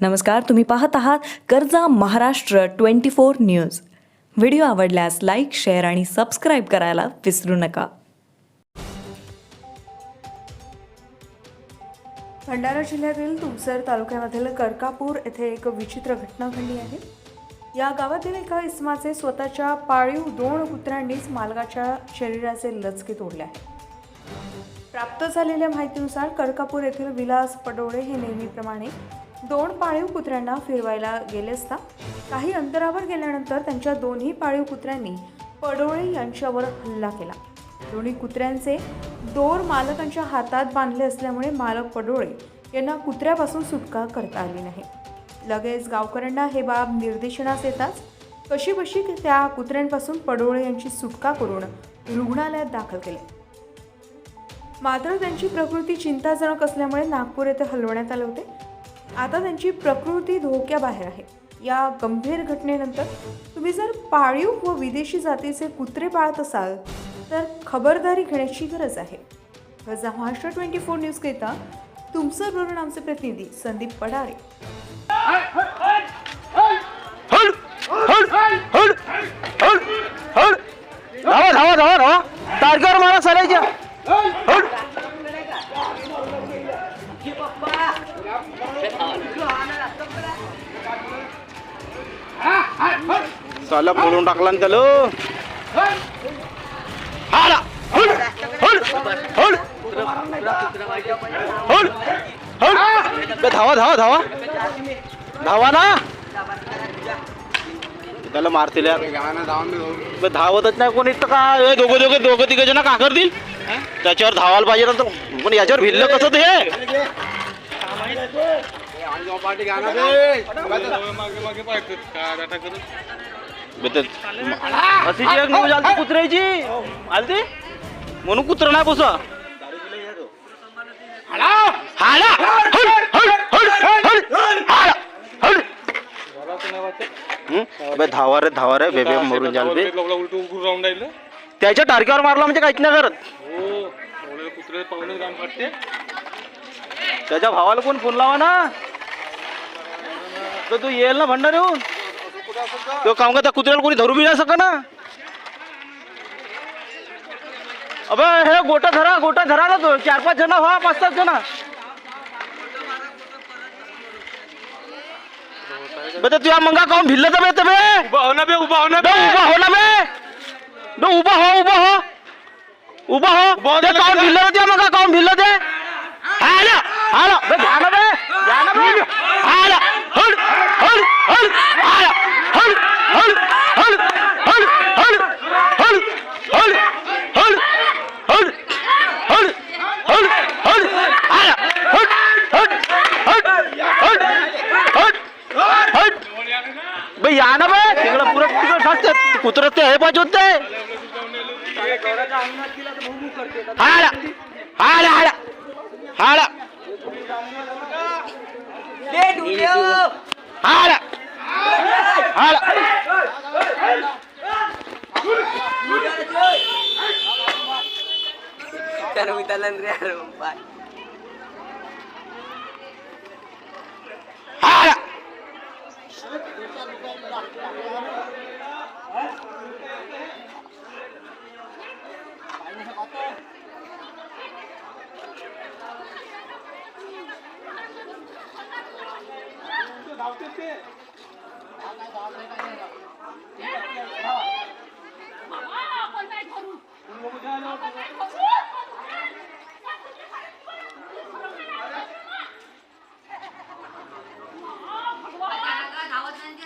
नमस्कार तुम्ही पाहत आहात कर्जा Maharashtra twenty four news. Video आवडल्यास लाईक शेअर आणि सबस्क्राईब करायला विसरू नका. भंडारा जिल्ह्यातील तुमसर तालुक्यामधील करकापूर येथे एक विचित्र घटना घडली आहे. या गावातील एका इसमाचे स्वतःच्या पाळीव दोन कुत्र्यांनीच मालकाच्या शरीराचे लचके तोडले आहे. प्राप्त झालेल्या माहितीनुसार कर्कापूर येथील विलास पडोळे हे नेहमीप्रमाणे दोन पाळीव कुत्र्यांना फिरवायला गेले असता काही अंतरावर गेल्यानंतर त्यांच्या दोन्ही पाळीव कुत्र्यांनी पडोळे यांच्यावर हल्ला केला. दोन्ही कुत्र्यांचे दोर मालकांच्या हातात बांधले असल्यामुळे मालक पडोळे यांना कुत्र्यापासून सुटका करता आली नाही. लगेच गावकऱ्यांना हे बाब निर्देशनास येताच कशीबशी त्या कुत्र्यांपासून पडोळे यांची सुटका करून रुग्णालयात दाखल केले. मात्र त्यांची प्रकृती चिंताजनक असल्यामुळे नागपूर येथे हलवण्यात आले होते. आता त्यांची प्रकृती धोक्याबाहेर आहे. या गंभीर घटनेनंतर तुम्ही जर पाळीव व विदेशी जातीचे कुत्रे पाळत असाल तर खबरदारी घेण्याची गरज आहे. गजा महाराष्ट्र ट्वेंटी फोर न्यूज करिता तुमचं बरोबर आमचे प्रतिनिधी संदीप पडारे. साला बोलून टाकला ना त्याला. हाडा धावा धावा धावा. धावा ना. त्याला मारतील यार. धावतच नाही कोणी तर का हे दोघं दोघं दोघं तिघ जण का करतील त्याच्यावर धावायला पाहिजे ना तर. पण याच्यावर भिल्ल कसं ते? अशीची आलती म्हणून कुत्र नाही बस धावा रे धावा रे बेबे मरून जाल त्याच्या टारक्यावर मारला म्हणजे काहीच नाही करत त्याच्या भावाला कोण फोन लावा ना? तर तू येईल ना भंडार येऊन तो काम का त्या कुत्र्याला कोणी धरू बी नाही सका ना? अबे हे गोटा धरा गोटा धरा ना तो. चार पाच जण व्हा पाच सात जण. बे ते तुझ्या मंगा काऊन भिल्ल तर बे ते बे? उभा हो ना बे उभा हो ना बे उभा हो ना बे. बे उभा हो उभा हो. उभा हो. उभा हो ते ना काऊन बे. भिल्ल ते मग? काऊन भिल्ल ते? हाला बे ध्यान हल हल हल हल हल हल आला हट हट हट हट हट हट। बाई या ते हे पाच होते हाडा हाडा हाडा हाडा हाडा हाडा calendriaron un par. धावते ते काय धावत नाही काय नाही